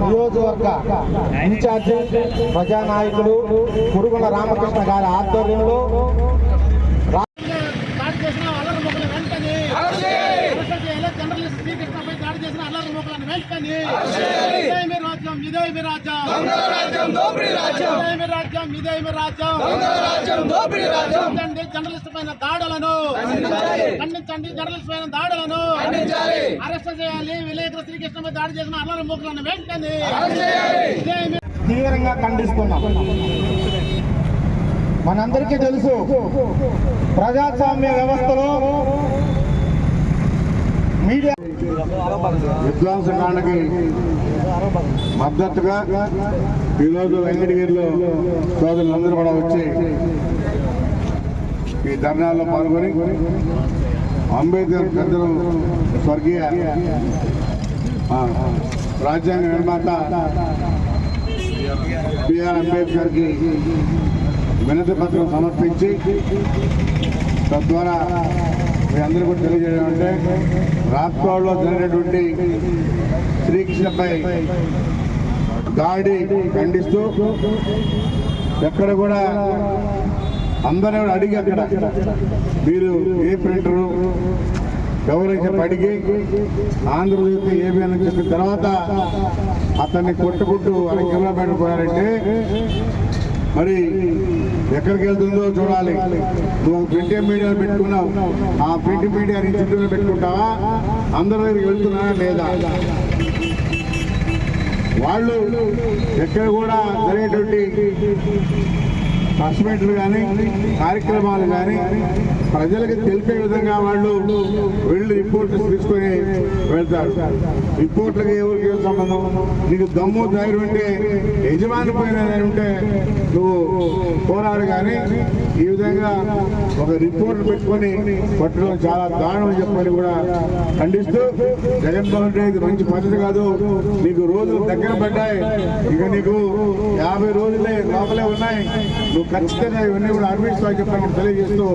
నియోజకవర్గ ఇన్ఛార్జి ప్రజానాయకుడు కురుగుల రామకృష్ణ గారి ఆధ్వర్యంలో వెంటనే రాజ్యం ఇదే మీ రాజ్యం. రాజ్యం రాజ్యం. ఖండించండి జర్నలిస్ట్ పైన దాడులను. ఖండించండి జర్నలిస్ట్ పైన దాడులను. అరెస్ట్ చేయాలి. విలేకరు శ్రీకృష్ణపై దాడి చేసిన అల్లరి మొక్కలను వెంటనే. తీవ్రంగా ఖండిస్తున్నాం. మనందరికీ తెలుసు ప్రజాస్వామ్య వ్యవస్థలో విధ్వంసకాండకి మద్దతుగా ఈరోజు వెంకటగిరిలో సోదరులందరూ కూడా వచ్చి ఈ ధర్నాల్లో పాల్గొని అంబేద్కర్ పెద్దలు స్వర్గీయ రాజ్యాంగ నిర్మాత బిఆర్ అంబేద్కర్కి వినతి పత్రం సమర్పించి తద్వారా మీ అందరూ కూడా తెలియజేయడం అంటే రాష్ట్రంలో జరిగినటువంటి శ్రీకృష్ణపై దాడి ఖండిస్తూ ఎక్కడ కూడా అందరూ కూడా అడిగి అక్కడ మీరు ఏ ప్రింటరు ఎవరైతే అడిగి ఆంధ్రప్రదేశ్ ఏమీ అని చెప్పిన తర్వాత అతన్ని కొట్టుకుంటూ అరకిలో పెట్టుకున్నారంటే మరి ఎక్కడికి వెళ్తుందో చూడాలి. నువ్వు ప్రింట్ మీడియా పెట్టుకున్నావు. ఆ ప్రింట్ మీడియా నీ పెట్టుకుంటావా? అందరి దగ్గరికి వెళ్తున్నా లేదా? వాళ్ళు ఎక్కడ కూడా జరిగేటువంటి ప్రెస్ కానీ కార్యక్రమాలు కానీ ప్రజలకు తెలిపే విధంగా వాళ్ళు వెళ్ళి రిపోర్ట్స్ తీసుకొని వెళ్తారు. రిపోర్ట్లకు ఎవరికి ఏం సంబంధం? నీకు దమ్ము ధైర్యం ఉంటే యజమాని పైన ఉంటే నువ్వు పోరాడు కానీ ఈ విధంగా ఒక రిపోర్ట్ పెట్టుకొని పట్టడం చాలా దారుణం చెప్పని కూడా ఖండిస్తూ జగన్మోహన్ రెడ్డి ఇది మంచి పద్ధతి కాదు. నీకు రోజులు దగ్గర పడ్డాయి. ఇక నీకు యాభై రోజులే లోపలే ఉన్నాయి. నువ్వు ఖచ్చితంగా ఇవన్నీ కూడా అర్పిస్తావు చెప్పని తెలియజేస్తూ